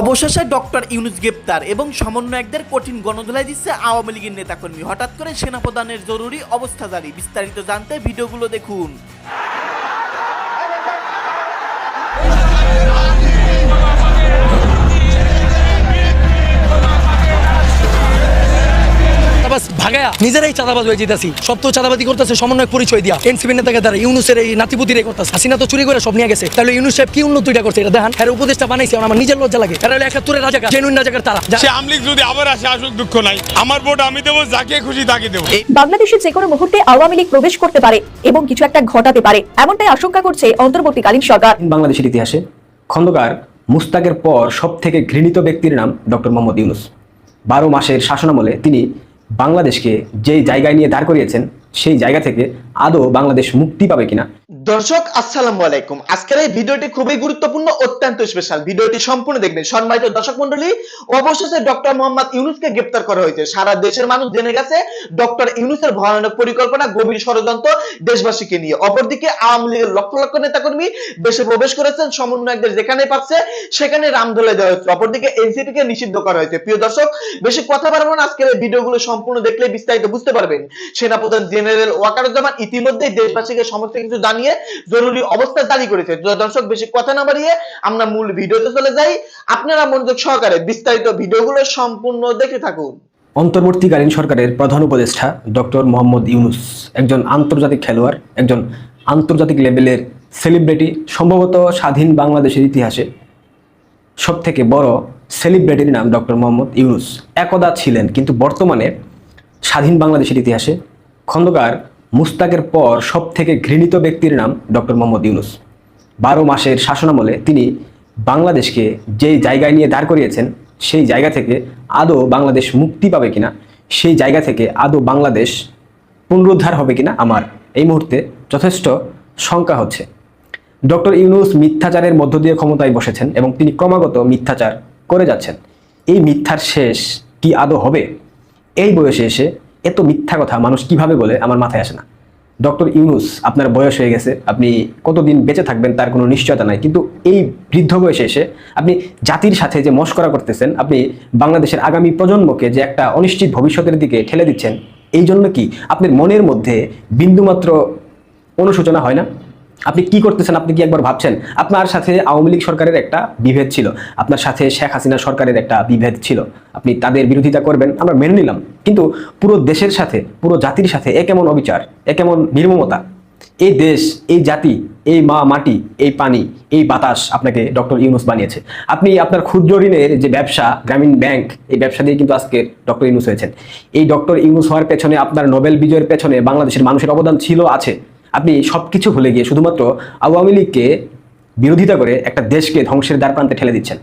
অবশেষে ডক্টর ইউনুস গ্রেপ্তার এবং সমন্বয়কদের কঠিন গণধোলাই দিচ্ছে আওয়ামী লীগের নেতাকর্মী। হঠাৎ করে সেনাপ্রধানের জরুরি অবস্থা জারি। বিস্তারিত জানতে ভিডিওগুলো দেখুন। চাঁদাবাজ ভাগায়া। নিজেরাই চাঁদাবাজ হয়ে যেতেছি। সব তো চাঁদাবাদি করতেছে সমন্বয় পরিচয় দিয়া। এনসিপি নেতাকে দ্বারা ইউনুসের এই নাতিপুতিরে করতেছে। হাসিনা তো চুরি করে সব নিয়ে গেছে। তাহলে ইউনুস সাহেব কি উন্নতিটা করছে? এটা দেখান। এর উপদেশটা বানাইছে আমার আমার নিজের লজ্জা লাগে। এরা হলো একাত্তরের রাজাকার জেনুইন রাজাকার তারা। সে আমলিক যদি আবার আসে আসুক দুঃখ নাই। আমার ভোট আমি দেবো যাকে খুশি তাকে দেবো। বাংলাদেশে যে কোনো মুহূর্তে আওয়ামী লীগ প্রবেশ করতে পারে এবং কিছু একটা ঘটাতে পারে এমনটাই আশঙ্কা করছে অন্তর্বর্তীকালীন সরকার। বাংলাদেশের ইতিহাসে খন্দকার মুস্তাকের পর সব থেকে ঘৃণিত ব্যক্তির নাম ডক্টর মোহাম্মদ ইউনুস। বারো মাসের শাসনামলে তিনি বাংলাদেশকে যে জায়গায় নিয়ে দাঁড় করিয়েছেন সেই জায়গা থেকে আদৌ বাংলাদেশ মুক্তি পাবে কিনা? দর্শক, আসসালামু আলাইকুম। আজকের এই ভিডিওটি খুবই গুরুত্বপূর্ণ, অত্যন্ত স্পেশাল ভিডিওটি সম্পূর্ণ দেখবেন। সম্মানিত দর্শক মন্ডলী অবশেষে ডক্টর মোহাম্মদ ইউনুসকে গ্রেপ্তার করা হয়েছে। সারা দেশের মানুষ জেনে গেছে, ডক্টর ইউনুসের ভয়ানক পরিকল্পনা, গভীর ষড়যন্ত্র দেশবাসীকে নিয়ে। অপরদিকে আওয়ামী লীগের লক্ষ লক্ষ নেতাকর্মী দেশে প্রবেশ করেছেন সমন্বয়কদের যেখানে পাচ্ছে, সেখানে রামদোলে দেওয়া হয়েছে। অপরদিকে এনসিপি কে নিষিদ্ধ করা হয়েছে। প্রিয় দর্শক, বেশি কথা বাড়বো না। আজকের এই ভিডিওগুলো সম্পূর্ণ দেখলে বিস্তারিত বুঝতে পারবেন। সেনাপ্রধান জেনারেল ওয়াকারুজ্জামান ইতিমধ্যেই দেশবাসীকে সমস্ত কিছু জানিয়ে জরুরি অবস্থা জারি করেছে। দর্শক, বেশি কথা না বাড়িয়ে আমরা মূল ভিডিওতে চলে যাই। আপনারা মনোযোগ সহকারে বিস্তারিত ভিডিওগুলো সম্পূর্ণ দেখে থাকুন। অন্তর্বর্তীকালীন সরকারের প্রধান উপদেষ্টা ডক্টর মোহাম্মদ ইউনুস একজন আন্তর্জাতিক খেলোয়াড়, একজন আন্তর্জাতিক লেভেলের সেলিব্রিটি, সম্ভবত স্বাধীন বাংলাদেশের ইতিহাসে সব থেকে বড় সেলিব্রিটির নাম ডক্টর মোহাম্মদ ইউনুস। একদা ছিলেন, কিন্তু বর্তমানে স্বাধীন বাংলাদেশের ইতিহাসে খন্দকার মুস্তাকের পর সব থেকে ঘৃণিত ব্যক্তির নাম ডক্টর মোহাম্মদ ইউনুস। বারো মাসের শাসনামলে তিনি বাংলাদেশকে যেই জায়গায় নিয়ে দাঁড় করিয়েছেন, সেই জায়গা থেকে আদৌ বাংলাদেশ মুক্তি পাবে কিনা, সেই জায়গা থেকে আদৌ বাংলাদেশ পুনরুদ্ধার হবে কিনা আমার এই মুহূর্তে যথেষ্ট শঙ্কা হচ্ছে। ডক্টর ইউনুস মিথ্যাচারের মধ্য দিয়ে ক্ষমতায় বসেছেন এবং তিনি ক্রমাগত মিথ্যাচার করে যাচ্ছেন। এই মিথ্যার শেষ কি আদৌ হবে? এই বয়সে এসে এত মিথ্যা কথা মানুষ কীভাবে বলে আমার মাথায় আসে না। ডক্টর ইউনুস, আপনার বয়স হয়ে গেছে, আপনি কতদিন বেঁচে থাকবেন তার কোনো নিশ্চয়তা নাই। কিন্তু এই বৃদ্ধ বয়সে এসে আপনি জাতির সাথে যে মস্করা করতেছেন, আপনি বাংলাদেশের আগামী প্রজন্মকে যে একটা অনিশ্চিত ভবিষ্যতের দিকে ঠেলে দিচ্ছেন, এই জন্য কি আপনার মনের মধ্যে বিন্দুমাত্র অনুশোচনা হয় না? আপনি কি করতেছেন, আপনি কি একবার ভাবছেন? আপনার সাথে আওয়ামী লীগ সরকারের একটা বিভেদ ছিল। আপনার সাথে শেখ হাসিনা সরকারের একটা বিভেদ ছিল। আপনি তাদের বিরোধিতা করবেন, আমরা মেনে নিলাম। কিন্তু পুরো দেশের সাথে, পুরো জাতির সাথে এ কেমন অবিচার? এ কেমন নির্মমতা? এই দেশ, এই জাতি, এই মা মাটি, এই পানি, এই বাতাস আপনাকে ডক্টর ইউনুস বানিয়েছে। আপনি আপনার ক্ষুদ্র ঋণের যে ব্যবসা, গ্রামীণ ব্যাংক, এই ব্যবসা দিয়ে কিন্তু আজকে ডক্টর ইউনুস হয়েছেন। এই ডক্টর ইউনুস হওয়ার পেছনে, আপনার নোবেল বিজয়ের পেছনে বাংলাদেশের মানুষের অবদান ছিল, আছে। আপনি সব কিছু ভুলে গিয়ে শুধুমাত্র আওয়ামী লীগকে বিরোধিতা করে একটা দেশকে ধ্বংসের দ্বার প্রান্তে ঠেলে দিচ্ছেন।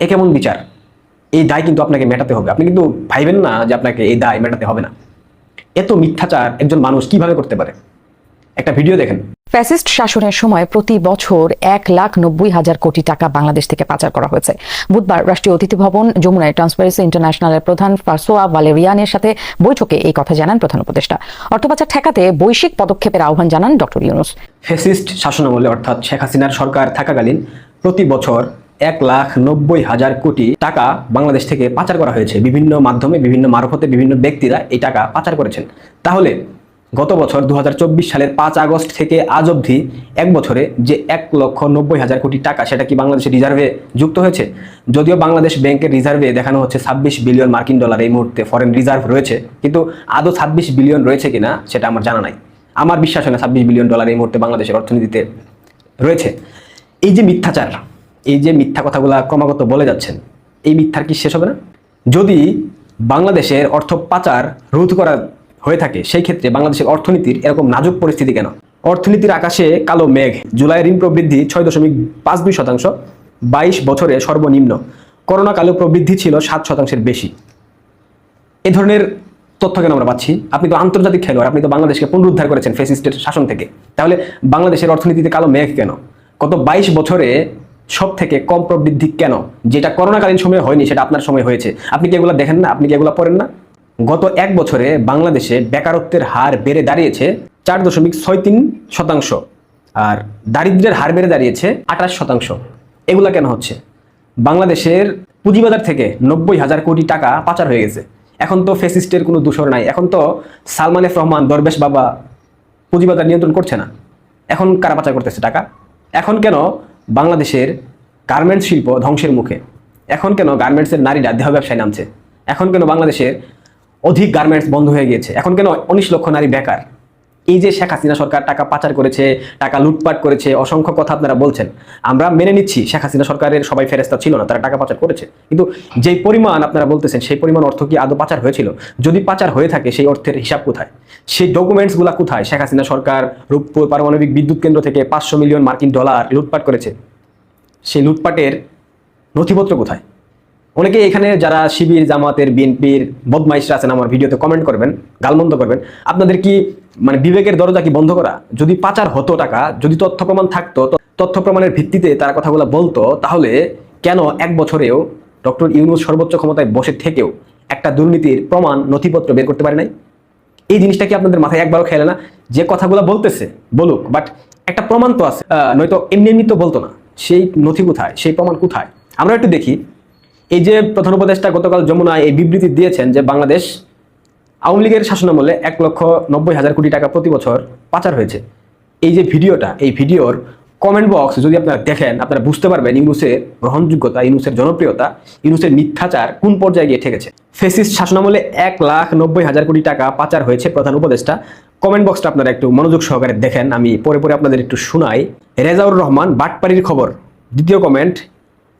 এ কেমন বিচার? এই দায় কিন্তু আপনাকে মেটাতে হবে। আপনি কিন্তু ভাইবেন না যে আপনাকে এই দায় মেটাতে হবে না। এত মিথ্যাচার একজন মানুষ কীভাবে করতে পারে? একটা ভিডিও দেখেন। ফ্যাসিস্ট শাসনের সময় প্রতি বছর এক লাখ নব্বই হাজার কোটি টাকা বাংলাদেশ থেকে পাচার করা হয়েছে। বুধবার রাষ্ট্রীয় অতিথি ভবন যমুনায় ট্রান্সপারেন্সি ইন্টারন্যাশনালের প্রধান ফার্সোয়া ভালেরিয়ানের সাথে বৈঠকে এই কথা জানান প্রধান উপদেষ্টা। অর্থ পাচার ঠেকাতে বৈশ্বিক পদক্ষেপের আহ্বান জানান ডক্টর ইউনুস। ফেসিস্ট শাসনামলে অর্থাৎ শেখ হাসিনার সরকার থাকাকালীন প্রতি বছর এক লাখ নব্বই হাজার কোটি টাকা বাংলাদেশ থেকে পাচার করা হয়েছে। বিভিন্ন মাধ্যমে বিভিন্ন মারফতে বিভিন্ন ব্যক্তিরা এই টাকা পাচার করেছেন। তাহলে গত বছর দু হাজার চব্বিশ সালের পাঁচ আগস্ট থেকে আজ অবধি এক বছরে যে এক লক্ষ নব্বই হাজার কোটি টাকা সেটা কি বাংলাদেশের রিজার্ভে যুক্ত হয়েছে? যদিও বাংলাদেশ ব্যাংকের রিজার্ভে দেখানো হচ্ছে ছাব্বিশ বিলিয়ন মার্কিন ডলার এই মুহূর্তে ফরেন রিজার্ভ রয়েছে। কিন্তু আদৌ ছাব্বিশ বিলিয়ন রয়েছে কিনা সেটা আমার জানা নাই। আমার বিশ্বাস হয় না ছাব্বিশ বিলিয়ন ডলার এই মুহূর্তে বাংলাদেশের অর্থনীতিতে রয়েছে। এই যে মিথ্যাচার, এই যে মিথ্যা কথাগুলো ক্রমাগত বলে যাচ্ছেন, এই মিথ্যার কি শেষ হবে না? যদি বাংলাদেশের অর্থ পাচার রোধ করা হয়ে থাকে, সেই ক্ষেত্রে বাংলাদেশের অর্থনীতির এরকম নাজুক পরিস্থিতি কেন? অর্থনীতির আকাশে কালো মেঘ, জুলাই ঋণ প্রবৃদ্ধি ছয় দশমিক পাঁচ দুই শতাংশ, বাইশ বছরে সর্বনিম্ন করোনাকালে প্রবৃদ্ধি ছিল সাত শতাংশের বেশি। এ ধরনের তথ্য কেন আমরা পাচ্ছি? আপনি তো আন্তর্জাতিক খেলোয়াড়, আপনি তো বাংলাদেশকে পুনরুদ্ধার করেছেন ফেসিস্টের শাসন থেকে। তাহলে বাংলাদেশের অর্থনীতিতে কালো মেঘ কেন? গত বাইশ বছরে সব থেকে কম প্রবৃদ্ধি কেন? যেটা করোনাকালীন সময়ে হয়নি, সেটা আপনার সময় হয়েছে। আপনি কি এগুলো দেখেন না? আপনি কি এগুলো পড়েন না? গত এক বছরে বাংলাদেশে বেকারত্বের হার বেড়ে দাঁড়িয়েছে চার দশমিক ছয় তিন শতাংশ আর দারিদ্র্যের হার বেড়ে দাঁড়িয়েছে আঠাশ শতাংশ। এগুলা কেন হচ্ছে? বাংলাদেশের পুঁজিবাজার থেকে নব্বই হাজার কোটি টাকা পাচার হয়ে গেছে। এখন তো ফেসিস্টের কোনো দূষর নাই। এখন তো সালমান এফ রহমান, দরবেশ বাবা পুঁজিবাজার নিয়ন্ত্রণ করছে না। এখন কারা পাচার করতেছে টাকা? এখন কেন বাংলাদেশের গার্মেন্টস শিল্প ধ্বংসের মুখে? এখন কেন গার্মেন্টসের নারীরা দেহ ব্যবসায় নামছে? এখন কেন বাংলাদেশের অধিক গার্মেন্টস বন্ধ হয়ে গিয়েছে। এখন কেন উনিশ লক্ষ নারী বেকার? এই যে শেখ হাসিনা সরকার টাকা পাচার করেছে, টাকা লুটপাট করেছে, অসংখ্য কথা আপনারা বলছেন, আমরা মেনে নিচ্ছি শেখ হাসিনা সরকারের সবাই ফেরেস্তা ছিল না, তারা টাকা পাচার করেছে। কিন্তু যেই পরিমাণ আপনারা বলতেছেন, সেই পরিমাণ অর্থ কি আদৌ পাচার হয়েছিল? যদি পাচার হয়ে থাকে, সেই অর্থের হিসাব কোথায়? সেই ডকুমেন্টসগুলো কোথায়? শেখ হাসিনা সরকার রূপপুর পারমাণবিক বিদ্যুৎ কেন্দ্র থেকে পাঁচশো মিলিয়ন মার্কিন ডলার লুটপাট করেছে। সেই লুটপাটের নথিপত্র কোথায়? অনেকে এখানে যারা শিবির জামাতের বিএনপির বদমাইশরা আছেন আমার ভিডিওতে কমেন্ট করবেন, গালমন্দ করবেন। আপনাদের কি মানে বিবেকের দরজা কি বন্ধ করা? যদি পাচার হতো টাকা, যদি তথ্য প্রমাণ থাকতো তথ্য প্রমাণের ভিত্তিতে তারা কথাগুলো বলতো, তাহলে কেন এক বছরেও ডক্টর ইউনুস সর্বোচ্চ ক্ষমতায় বসে থেকেও একটা দুর্নীতির প্রমাণ, নথিপত্র বের করতে পারে নাই? এই জিনিসটা কি আপনাদের মাথায় একবারও খেলে না? যে কথাগুলো বলতেছে, বলুক বাট একটা প্রমাণ তো আছে। নয়তো এমনি এমনি তো বলতো না। সেই নথি কোথায়? সেই প্রমাণ কোথায়? আমরা একটু দেখি। এই যে প্রধান উপদেষ্টা গতকাল যমুনায় এই বিবৃতি দিয়েছেন যে বাংলাদেশ আওয়ামী লীগের শাসনামলে এক লক্ষ নব্বই হাজার কোটি টাকা প্রতি বছর পাচার হয়েছে। এই যে ভিডিওটা, এই ভিডিওর কমেন্ট বক্স যদি আপনারা দেখেন, আপনারা বুঝতে পারবেন ইউনুসের গ্রহণযোগ্যতা, ইউনুসের জনপ্রিয়তা, ইউনুসের মিথ্যাচার কোন পর্যায়ে গিয়ে ঠেকেছে। ফেসিস শাসনামলে এক লাখ নব্বই হাজার কোটি টাকা পাচার হয়েছে প্রধান উপদেষ্টা। কমেন্ট বক্সটা আপনারা একটু মনোযোগ সহকারে দেখেন, আমি পরে পরে আপনাদের একটু শোনাই। রেজাউর রহমান বাটপাড়ির খবর। দ্বিতীয় কমেন্ট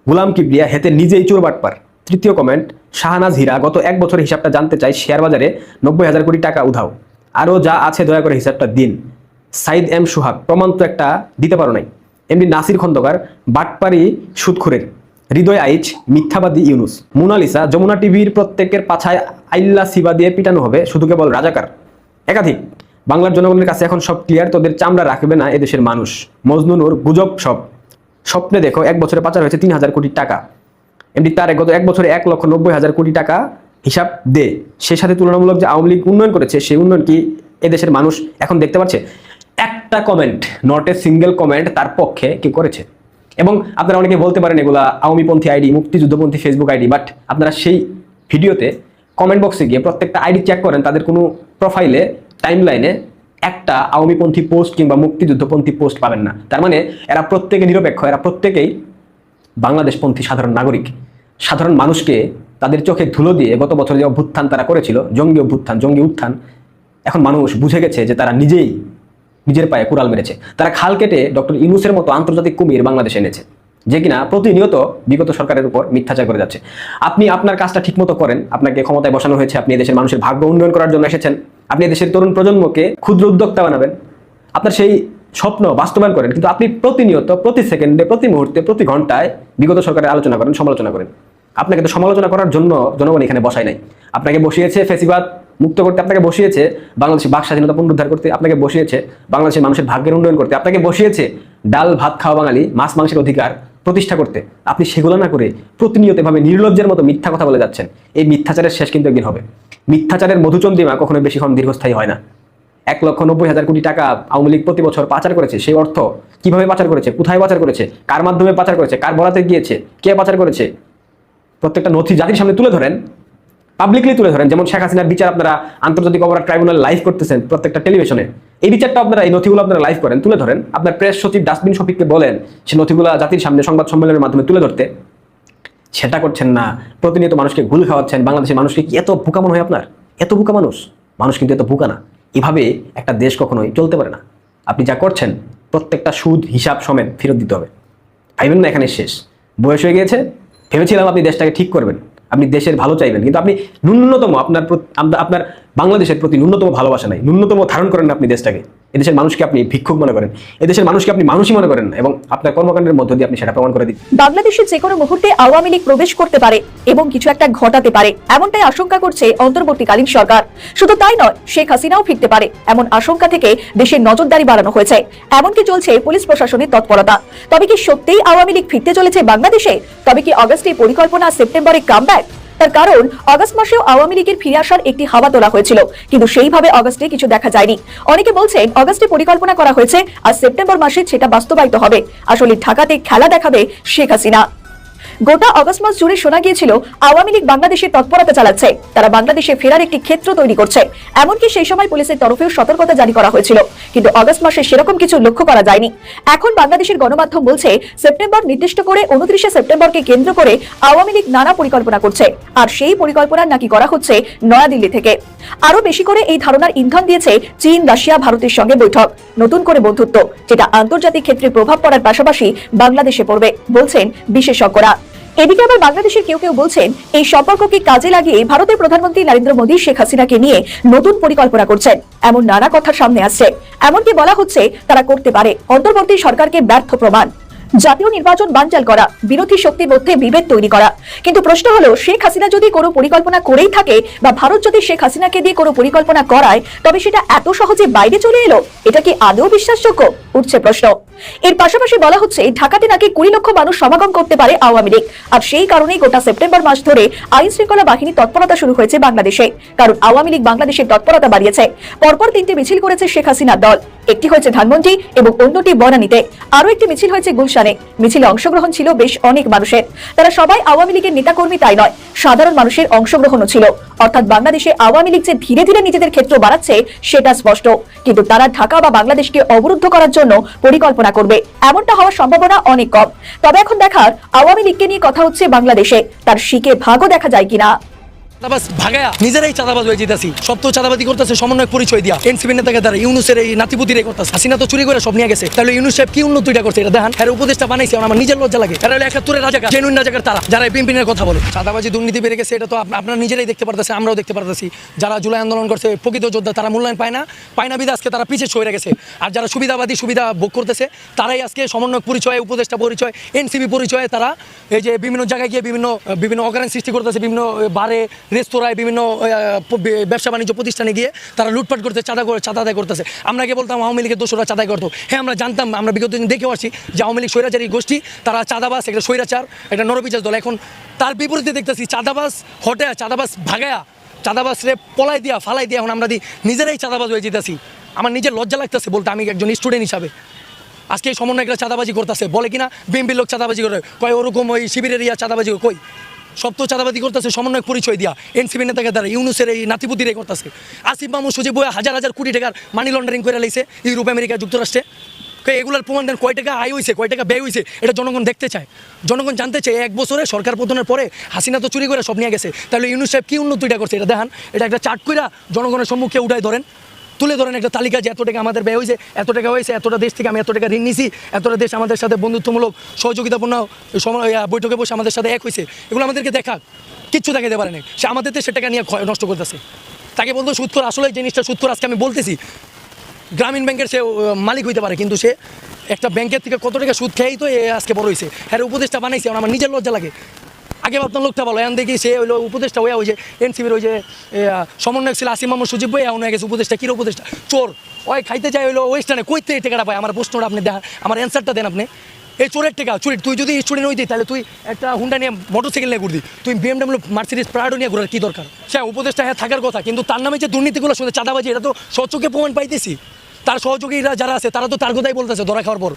গুলাম কিবরিয়া হেতে নিজেই চোর বাটপার। তৃতীয় কমেন্ট শাহনাজ হীরা গত এক বছরের হিসাবটা জানতে চাই শেয়ার বাজারে নব্বই হাজার কোটি টাকা উধাও। আরও যা আছে দয়া করে হিসাবটা দিন। সাইদ এম সুহাগ, প্রমাণ তো একটা দিতে পারো নাই। এমনি নাসির খন্দকার, বাটপারি সুদখুরের হৃদয় আইচ, মিথ্যাবাদী ইউনুস। মোনালিসা, যমুনা টিভির প্রত্যেকের পাছায় আইল্লা সিবা দিয়ে পিটানো হবে, শুধু কেবল রাজাকার। একাধিক, বাংলার জনগণের কাছে এখন সব ক্লিয়ার তোদের চামড়া রাখবে না এদেশের মানুষ। মজনুনুর গুজব সব। স্বপ্নে দেখো, এক বছরে পাচার হয়েছে তিন হাজার কোটি টাকা। এমনি তার গত এক বছরে এক লক্ষ নব্বই হাজার কোটি টাকা হিসাব দে সে সাথে তুলনামূলক যে আওয়ামী লীগ উন্নয়ন করেছে, সেই উন্নয়ন কি এদেশের মানুষ এখন দেখতে পাচ্ছে? একটা comment not a single comment তার পক্ষে কি করেছে। এবং আপনারা অনেকে বলতে পারেন এগুলা আওয়ামীপন্থী আইডি, মুক্তিযুদ্ধপন্থী ফেসবুক আইডি বাট আপনারা সেই ভিডিওতে কমেন্ট বক্সে গিয়ে প্রত্যেকটা আইডি চেক করেন, তাদের কোনো প্রোফাইলে টাইম লাইনে একটা আওয়ামীপন্থী পোস্ট কিংবা মুক্তিযুদ্ধপন্থী পোস্ট পাবেন না। তার মানে এরা প্রত্যেকে নিরপেক্ষ, এরা প্রত্যেকেই বাংলাদেশপন্থী সাধারণ নাগরিক। সাধারণ মানুষকে তাদের চোখে ধুলো দিয়ে গত বছর যে অভ্যুত্থান তারা করেছিল, জঙ্গি অভ্যুত্থান, জঙ্গি উত্থান, এখন মানুষ বুঝে গেছে যে তারা নিজেই নিজের পায়ে কুড়াল মেরেছে। তারা খাল কেটে ডক্টর ইউনুসের মতো আন্তর্জাতিক কুমির বাংলাদেশে এনেছে। যে কিনা প্রতিনিয়ত বিগত সরকারের উপর মিথ্যাচার করে যাচ্ছে। আপনি আপনার কাজটা ঠিকমতো করেন, আপনাকে ক্ষমতায় বসানো হয়েছে, আপনি দেশের মানুষের ভাগ্য উন্নয়ন করার জন্য এসেছেন, আপনি দেশের তরুণ প্রজন্মকে ক্ষুদ্র উদ্যোক্তা বানাবেন, আপনার সেই স্বপ্ন বাস্তবায়ন করেন, কিন্তু আপনি প্রতিনিয়ত, প্রতি সেকেন্ডে, প্রতি মুহূর্তে, প্রতি ঘন্টায় বিগত সরকারের আলোচনা করেন, সমালোচনা করেন। আপনাকে তো সমালোচনা করার জন্য জনগণ এখানে বসায় নাই। আপনাকে বসিয়েছে ফেসিবাদ মুক্ত করতে, আপনাকে বসিয়েছে বাংলাদেশের বাক স্বাধীনতা পুনরুদ্ধার করতে, আপনাকে বসিয়েছে বাংলাদেশের মানুষের ভাগ্যের উন্নয়ন করতে, আপনাকে বসিয়েছে ডাল, ভাত খাওয়া বাঙালি, মাছ, মাংসের অধিকার। প্রতিষ্ঠা করতে। আপনি সেগুলো না করে প্রতিনিয়ত এভাবে নির্লজ্জের মতো মিথ্যা কথা বলে যাচ্ছেন। এই মিথ্যাচারের শেষ কিন্তু একদিন হবে। মিথ্যাচারের মধুচন্দ্রিমা কখনো বেশিক্ষণ দীর্ঘস্থায়ী হয় না। এক লক্ষ নব্বই হাজার কোটি টাকা আওয়ামী লীগ প্রতি বছর পাচার করেছে, সেই অর্থ কীভাবে পাচার করেছে, কোথায় পাচার করেছে, কার মাধ্যমে পাচার করেছে, কার বলাতে গিয়েছে, কে পাচার করেছে? প্রত্যেকটা নথি জাতির সামনে তুলে ধরেন পাবলিকলি তুলে ধরেন। যেমন শেখ হাসিনার বিচার আপনারা আন্তর্জাতিক অপরাধ ট্রাইব্যুনাল লাইভ করতেছেন প্রত্যেকটা টেলিভিশনে এই বিচারটা আপনারা, এই নথিগুলো আপনারা লাইভ করেন, তুলে ধরেন। আপনার প্রেস সচিব ডাস্টবিন শফিককে বলেন, সে নথিগুলো জাতির সামনে সংবাদ সম্মেলনের মাধ্যমে তুলে ধরতে। সেটা করছেন না। প্রতিনিয়ত মানুষকে গুল খাওয়াচ্ছেন। বাংলাদেশের মানুষকে কি এত বোকা মনে হয় আপনার? এত বোকা মানুষ? মানুষ কিন্তু এত বোকা না। এভাবে একটা দেশ কখনোই চলতে পারে না। আপনি যা করছেন, প্রত্যেকটা সুদ, হিসাব সমেত ফেরত দিতে হবে। ভাইবেন না এখানে শেষ। বয়স হয়ে গিয়েছে। ভেবেছিলাম আপনি দেশটাকে ঠিক করবেন। আপনি দেশের ভালো চাইবেন। কিন্তু আপনি ন্যূনতম আপনার আপনার বাংলাদেশের প্রতি ন্যূনতম ভালোবাসা নাই। ন্যূনতম ধারণ করেন না আপনি দেশটাকে। এদেশের মানুষকে আপনি ভিক্ষুক মনে করেন, এদেশের মানুষকে আপনি মানুষই মনে করেন এবং আপনার কর্মকাণ্ডের মধ্য দিয়ে আপনি সেটা প্রমাণ করে দিন। বাংলাদেশে যে কোনো মুহূর্তে আওয়ামী লীগ প্রবেশ করতে পারে এবং কিছু একটা ঘটাতে পারে, এমনটাই আশঙ্কা করছে অন্তর্বর্তীকালীন সরকার। শুধু তাই নয়, শেখ হাসিনাও ফিরতে পারে, এমন আশঙ্কা থেকে দেশের নজরদারি বাড়ানো হয়েছে। এমনকি চলছে পুলিশ প্রশাসনের তৎপরতা। তবে কি সত্যিই আওয়ামী লীগ ফিরতে চলেছে বাংলাদেশে? তবে কি অগস্টে পরিকল্পনা সেপ্টেম্বরে কামব্যাক তার কারণ আগস্ট মাসেও আওয়ামী লীগের ফিরে আসার একটি হাওয়া তোলা হয়েছিল। কিন্তু সেইভাবে অগস্টে কিছু দেখা যায়নি। অনেকে বলছেন অগস্টে পরিকল্পনা করা হয়েছে, আর সেপ্টেম্বর মাসে সেটা বাস্তবায়িত হবে। আসলে ঢাকাতে খেলা দেখাবে শেখ হাসিনা। গোটা অগস্ট মাস জুড়ে শোনা গিয়েছিল, আওয়ামী লীগ বাংলাদেশের তৎপরতা চালাচ্ছে। তারা বাংলাদেশে ফেরার একটি ক্ষেত্র তৈরি করছে। এমনকি সেই সময় পুলিশের তরফেও সতর্কতা জারি করা হয়েছিল। কিন্তু অগস্ট মাসে সেরকম কিছু লক্ষ্য করা যায়নি। এখন বাংলাদেশের গণমাধ্যম বলছে, সেপ্টেম্বর নির্দিষ্ট করে উনত্রিশে সেপ্টেম্বরকে কেন্দ্র করে আওয়ামী লীগ নানা পরিকল্পনা করছে। আর সেই পরিকল্পনা নাকি করা হচ্ছে নয়াদিল্লি থেকে। আরও বেশি করে এই ধারণার ইন্ধন দিয়েছে চীন, রাশিয়া, ভারতের সঙ্গে বৈঠক। নতুন করে বন্ধুত্ব, যেটা আন্তর্জাতিক ক্ষেত্রে প্রভাব পড়ার পাশাপাশি বাংলাদেশে পড়বে, বলছেন বিশেষজ্ঞরা। এদিকে আবার বাংলাদেশের কেউ কেউ বলছেন, এই সম্পর্ককে কাজে লাগিয়ে ভারতের প্রধানমন্ত্রী নরেন্দ্র মোদী শেখ হাসিনাকে নিয়ে নতুন পরিকল্পনা করছেন। এমন নানা কথা সামনে আসছে। এমনকি বলা হচ্ছে তারা করতে পারে। অন্তর্বর্তী সরকারকে ব্যর্থ প্রমাণ। জাতীয় নির্বাচন বানচাল করা, বিরোধী শক্তির মধ্যে বিভেদ তৈরি করা। কিন্তু প্রশ্ন হলো, শেখ হাসিনা যদি কোনো পরিকল্পনা করেই থাকে বা ভারত যদি শেখ হাসিনাকে দিয়ে কোনো পরিকল্পনা করায়, তবে সেটা এত সহজে বাইরে চলে এলো? এটা কি আদৌ বিশ্বাসযোগ্য? উঠছে প্রশ্ন। এর পাশাপাশি বলা হচ্ছে, ঢাকাতে নাকি কুড়ি লক্ষ মানুষ সমাগম করতে পারে আওয়ামী লীগ। আর সেই কারণেই গোটা সেপ্টেম্বর মাস ধরে আইন শৃঙ্খলা বাহিনী তৎপরতা শুরু হয়েছে বাংলাদেশে। কারণ আওয়ামী লীগ বাংলাদেশের তৎপরতা বাড়িয়েছে। পরপর তিনটি মিছিল করেছে শেখ হাসিনার দল। একটি হয়েছে ধানমন্ডি এবং অন্যটি বনানীতে। আরও একটি মিছিল হয়েছে গুলশানে। মিছিলে অংশগ্রহণ ছিল বেশ অনেক মানুষের। তারা সবাই আওয়ামী লীগের নেতাকর্মী তাই নয়, সাধারণ মানুষের অংশগ্রহণও ছিল। অর্থাৎ বাংলাদেশে আওয়ামী লীগ যে ধীরে ধীরে নিজেদের ক্ষেত্র বাড়াচ্ছে, সেটা স্পষ্ট। কিন্তু তারা ঢাকা বা বাংলাদেশকে অবরুদ্ধ করার জন্য পরিকল্পনা করবে। এমনটা হওয়ার সম্ভাবনা অনেক কম। তবে এখন দেখার আওয়ামী লীগকে নিয়ে কথা হচ্ছে বাংলাদেশে। তার শিকে ভাগও দেখা যায় কিনা? চাঁদাবাজ ভাগায়া। নিজেরাই চাঁদাবাজ হয়ে যেতেছি। সব তো চাঁদাবাদি করতেছে সমন্বয় পরিচয় দিয়া। এনসিপি নেতাকে দ্বারা ইউনুসের এই নাতিপুতিরে করতেছে। হাসিনা তো চুরি করে সব নিয়ে গেছে। তাহলে কি উন্নতিটা এটা দেখান। উপদেশটা বানাইছে আমার নিজের লজ্জা লাগে। এরা হলো তারা, যারা কথা বলে। চাঁদাবাজি দুর্নীতি বেড়ে গেছে, এটা তো আপ- আপনারা নিজেরাই দেখতে পারতেছে আমরাও দেখতে পারতেছি। যারা জুলাই আন্দোলন করছে, প্রকৃত যোদ্ধা, তারা মূল্যায়ন পায় না। পায় না বিধা আজকে তারা পিছিয়ে সরে গেছে। আর যারা সুবিধাবাদী, সুবিধা ভোগ করতেছে, তারাই আজকে সমন্বয় পরিচয়, উপদেষ্টা পরিচয় এনসিবি পরিচয়ে তারা এই যে বিভিন্ন জায়গায় গিয়ে বিভিন্ন বিভিন্ন অকারেন্স সৃষ্টি করতেছে, বিভিন্ন বারে রেস্তোরাঁয় বিভিন্ন ব্যবসা বাণিজ্য প্রতিষ্ঠানে গিয়ে তারা লুটপাট করতে চাঁদা করে চাঁদা আদায় করতেছে। আমরা আগে বলতাম আওয়ামী লীগের দোষরা চাঁদাই করতো। হ্যাঁ আমরা জানতাম, আমরা বিগত দিন দেখেও আসছি যে আওয়ামী লীগ স্বৈরাচারী গোষ্ঠী, তারা চাঁদাবাস একটা স্বৈরাচার, একটা নরবিচার দল। এখন তার বিপরীতে দেখতেছি চাঁদাবাস হটে চাঁদাবাস ভাগায়া চাঁদাবাস রে পলাই দিয়া, ফালাই দিয়া এখন আমরা নিজেরাই চাঁদাবাজ হয়ে যেতেছি। আমার নিজের লজ্জা লাগতেছে বলতে আমি একজন স্টুডেন্ট হিসাবে। আজকে এই সমন্বয়করা চাঁদাবাজি করতেছে, বলে কিনা? বিএমপির লোক চাঁদাবাজি করে। কয়, ওরকম ওই শিবিরের ইয়া চাঁদাবাজি, কই? সব তো চাঁদাবাজি করতেছে সমন্বয় পরিচয় দিয়া। এনসিপি নেতাকে দ্বারা ইউনুসের এই নাতিপুতিরে করতেছে। আসিফ মামু সজিব বইয়া হাজার হাজার কোটি টাকার মানি লন্ডারিং করে লাইছে ইউরোপ, আমেরিকা, যুক্তরাষ্ট্রে। এগুলোর প্রমাণ দেন, কয় টাকা আয় হয়েছে কয় টাকা ব্যয় হয়েছে এটা জনগণ দেখতে চায়। জনগণ জানতে চায়, এক বছরে সরকার পতনের পরে হাসিনা তো চুরি করে সব নিয়ে গেছে। তাহলে ইউনুস সাহেব কি উন্নতিটা করছে, এটা দেখান। এটা একটা চার্ট কইরা জনগণের সম্মুখে উঠায় ধরেন। তুলে ধরেন একটা তালিকা যে এত টাকা আমাদের ব্যয় হয়েছে এত টাকা হয়েছে, এতটা দেশ থেকে আমি এত টাকা ঋণ নিছি, এতটা দেশ আমাদের সাথে বন্ধুত্বমূলক সহযোগিতাপূর্ণ বৈঠকে বসে আমাদের সাথে এক হয়েছে। এগুলো আমাদেরকে দেখা, কিচ্ছু দেখাতে পারে না সে আমাদের দেশে টাকা নিয়ে নষ্ট করতেছে। তাকে বলতো সুৎখর, আসলে জিনিসটা সুৎখর আজকে আমি বলতেছি, গ্রামীণ ব্যাংকের সে মালিক হইতে পারে, কিন্তু সে একটা ব্যাংকের থেকে কত টাকা সুদ খেয়েই তো আজকে বড় হয়েছে। হ্যাঁ উপদেশটা বানাইছে, আমার নিজের লজ্জা লাগে। আগে ভাবতাম লোকটা বলো এখন দেখি সে হইল উপদেষ্টা হয়ে যে এনসিবির ওই যে সমন্বয়ক ছিল আসিম মাহমুদ সুজিব ভাই এখন হয়ে গেছে উপদেশটা কিরো উপদেশটা চোর। ওই খাইতে চাই হইল ওয়েস্টার্নে কইতে এই টাকাটা পায়, আমার প্রশ্নটা আপনি দেখান আমার অ্যান্সারটা দেন আপনি। এই চোরের টাকা, চুরি, তুই যদি স্টুডেন্ট হইতি, তাহলে তুই একটা হুন্ডা নিয়ে মোটরসাইকেল নিয়ে ঘুরতি। তুই বিএমডাব্লিউ মার্সিডিস প্রাডো নিয়ে ঘুরার কী দরকার? সে উপদেষ্টা হ্যাঁ থাকার কথা, কিন্তু তার নামে যে দুর্নীতিগুলো শুনে চাঁদাবাজি, এটা তো সচকে প্রমাণ পাইতেছি। তার সহযোগীরা যারা আছে, তারা তো তার কথাই বলতেছে ধরা খাওয়ার পর।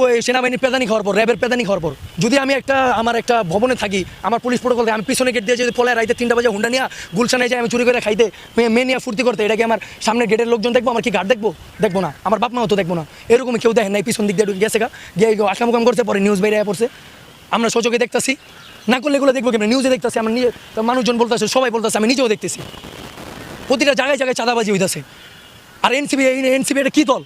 ওই সেনাবাহিনীর পেদানি খাওয়ার পর, র্যাবের পেদানি খাওয়ার পর। যদি আমি একটা, আমার একটা ভবনে থাকি, আমার পুলিশ প্রোটোকল আমি পিছনে গেট দিয়ে যদি পলে রাইতে তিনটা বাজে হুন্ডা নিয়ে গুলশানে যাই আমি চুরি করে খাইতে, মে- মেয়ে নিয়ে ফুর্তি করতে, এটা কি আমার সামনে গেটের লোকজন দেখব, আমার কি গার্ড দেখব? দেখব না। আমার বাপ মাও তো দেখব না। এরকম কেউ দেখেন নাই, পিছন দিক দিয়ে গেছে গা। গিয়ে আকাম করছে, পরে নিউজ বাইরে পড়ছে। আমরা সচকে দেখতেছি। না করলে এগুলো দেখব কেমন? নিউজে দেখতেছি, আমরা নিজে মানুষজন বলতেছে, সবাই বলতেছে, আমি নিজেও দেখতেছি। প্রতিটা জায়গায় জায়গায় চাঁদাবাজি হইতেছে। আর এনসিবি এনসিবি এটা কী দল?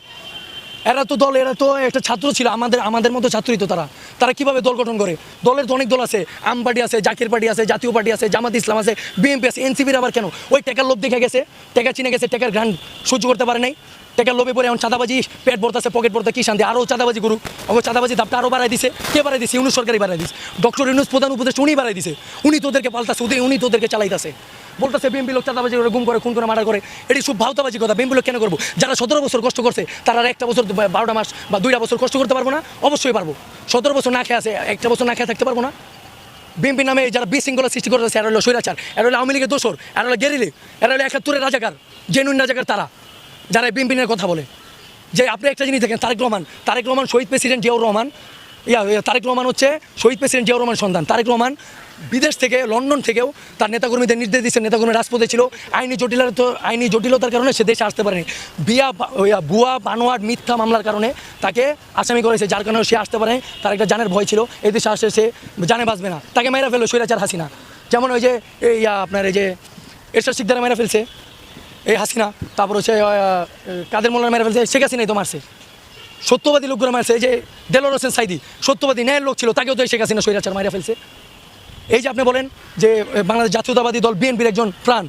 এরা তো দল, এরা তো একটা ছাত্র ছিল, আমাদের আমাদের মতো ছাত্রই তো তারা। তারা কীভাবে দল গঠন করে? দলের তো অনেক দল আছে, আম পার্টি আছে, জাকির পার্টি আছে, জাতীয় পার্টি আছে, জামাত ইসলাম আছে, বিএনপি আছে এনসিবির আবার কেন? ওই টাকার লোভ দেখে গেছে টাকা চিনে গেছে, টাকার গ্রান্ড সহ্য করতে পারে নাই। টাকার লোভে পরে এখন চাঁদাবাজি, পেট ভরতেছে পকেট ভরতে, কি শান্তি? আরও চাঁদাবাজি করুক। ওকে চাঁদাবাজি দাপটা আরও বাড়াই দিছে। কে বাড়াই দিছে? ইউনুস সরকারি বাড়াই দিছে। ডক্টর ইউনুস প্রধান উপদেশ উনি বাড়াই দিছে। উনি তোদেরকে পাল্টাছে উনি তোদেরকে চালাইতেছে। বলতেছে বিএমপি লোক চাঁদাবাজি করে গুম করে খুন করে মার্ডার করে। এটি সব ভাওতাবাজি কথা। বিএমপি লোক কেন করব? যারা সতেরো বছর কষ্ট করছে তারা একটা বছর বারোটা মাস বা দুইটা বছর কষ্ট করতে পারব না। অবশ্যই পারব। সতেরো বছর না খেয়ে আছে একটা বছর না খেয়ে থাকতে পারব না। বিএনপি নামে যারা বিশৃঙ্খলা সৃষ্টি করতেছে এরা হলো স্বৈরাচার এরা হলো আওয়ামী লীগের দোসর এরা হলো গেরিলে এরা হলো একাত্তরের রাজাকার জেনুইন রাজাকার তারা যারা বিএনপি নিয়ে কথা বলে। যে আপনি একটা জিনিস দেখেন তারেক রহমান তারেক রহমান শহীদ প্রেসিডেন্ট জিয়াউর রহমান ইয়া ইয়া, তারেক রহমান হচ্ছে শহীদ প্রেসিডেন্ট জিয়াউর রহমান সন্তান। তারেক রহমান বিদেশ থেকে লন্ডন থেকেও তার নেতাকর্মীদের নির্দেশ দিচ্ছে নেতাকর্মী রাজপথে ছিল। আইনি জটিলতা আইনি জটিলতার কারণে সে দেশে আসতে পারেনি। বিয়া বুয়া বানোয়াট মিথ্যা মামলার কারণে তাকে আসামি করেছে যার কারণে সে আসতে পারে তার একটা জানের ভয় ছিল। এই দেশে আসে সে জানে বাঁচবে না। তাকে মেরা ফেলল স্বৈরাচার হাসিনা। যেমন ওই যে এই ইয়া, আপনার এই যে এরশাদ শিকদারা মেরা ফেলছে। এই হাসিনা। তারপর হচ্ছে কাদের মোল্লা মেরা ফেলছে? শেখ হাসিনাই তো মারছে। সত্যবাদী লোকগুলো মারছে। এই যে দেলোর হোসেন সাইদি সত্যবাদী ন্যায়ের লোক ছিল তাকেও তো শেখ হাসিনা স্বৈরাচার মারা ফেলছে। এই যে আপনি বলেন যে বাংলাদেশ জাতীয়তাবাদী দল, বিএনপির একজন প্রাণ,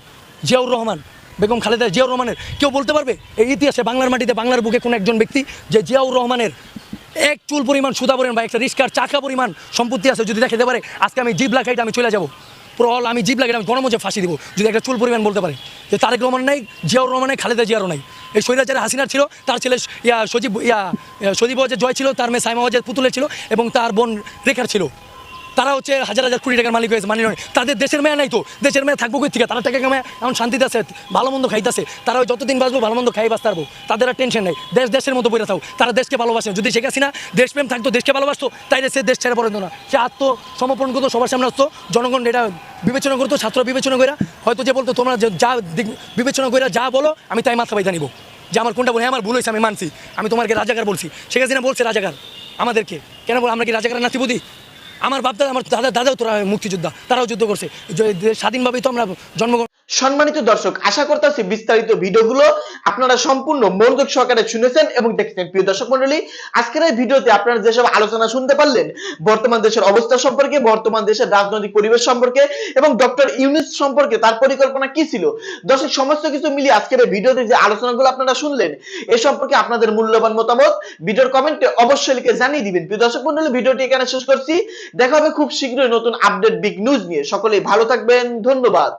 জিয়াউর রহমান, বেগম খালেদা জিয়াউর রহমানের, কেউ বলতে পারবে? এই ইতিহাসে বাংলার মাটিতে, বাংলার বুকে কোনো একজন ব্যক্তি যে জিয়াউর রহমানের এক চুল পরিমাণ সুদা পরিমাণ বা একটা রিস্কার চাকা পরিমাণ সম্পত্তি আছে যদি দেখাতে পারে, আজকে আমি জিপ লাগাইতে আমি চলে যাব। পুরো all আমি জিপ লাগাইতে, আমি গণমঞ্চে ফাঁসি দিব, যদি একটা চুল পরিমাণ বলতে পারে। যে তারেক রহমান নাই, জিয়াউর রহমান নাই, খালেদা জিয়ারও নাই। এই স্বৈরাচারে হাসিনার ছিল, তার ছেলে ইয়া সজীব ইয়া সজীব জয় ছিল, তার মেয়ে সাইমা ওয়াজের পুতুলের ছিল এবং তার বোন রেখার ছিল। তারা হচ্ছে হাজার হাজার কোটি টাকার মালিক হয়েছে, মানি তাদের দেশের মেয়ে নাই তো। দেশের মেয়ে থাকব কই থেকে? তারা টাকা কামায়, এখন শান্তিতে আছে, ভালো মন্দ খাইতেছে। তারা যতদিন বাঁচবো, ভালো মন্দ খাই বাঁচতে পারব। তাদের আর টেনশন নেই। দেশ দেশের মতো বইরা থাকো তারা দেশকে ভালোবাসে। যদি শেখ হাসিনা দেশপ্রেম থাকতো, দেশকে ভালোবাসতো, তাইলে সে দেশ ছেড়ে পড়ে না। সে আত্মসমর্পণ করতো, সবার সামনে আসতো। জনগণ এটা বিবেচনা করতো, ছাত্র বিবেচনা করে হয়তো যে বলতো, তোমরা যা বিবেচনা করে যা বলো, আমি তাই মাথা পাইতে নিব। যে আমার কোনটা বলে, আমার ভুল হয়েছে আমি মানছি। আমি তোমাকে রাজাকার বলছি। শেখ হাসিনা বলছে রাজাকার। আমাদেরকে। কেন বল, আমরা কি রাজাকার নাতিবুদি আমার বাপ দাদা, আমার দাদা, দাদাও তোরা মুক্তিযোদ্ধা, তারাও যুদ্ধ করছে। স্বাধীনভাবেই তো আমরা জন্মগ্রহণ সম্মানিত দর্শক, আশা করতেছি বিস্তারিত ভিডিওগুলো আপনারা সম্পূর্ণ মনোযোগ সহকারে শুনেছেন এবং দেখছেন। প্রিয় দর্শক মন্ডলী আজকের এই ভিডিওতে আপনারা যেসব আলোচনা শুনতে পারলেন, বর্তমান দেশের অবস্থা সম্পর্কে, বর্তমান দেশের রাজনৈতিক পরিবেশ সম্পর্কে এবং ডক্টর ইউনিস সম্পর্কে তার পরিকল্পনা কি ছিল? দর্শক, সমস্ত কিছু মিলিয়ে আজকের এই ভিডিওতে যে আলোচনাগুলো আপনারা শুনলেন, এ সম্পর্কে আপনাদের মূল্যবান মতামত, ভিডিওর কমেন্টে অবশ্যই লিখে জানিয়ে দিবেন। প্রিয় দর্শক মন্ডলী ভিডিওটি এখানে শেষ করছি। দেখা হবে খুব শীঘ্রই নতুন আপডেট বিগ নিউজ নিয়ে। সকলেই ভালো থাকবেন ধন্যবাদ।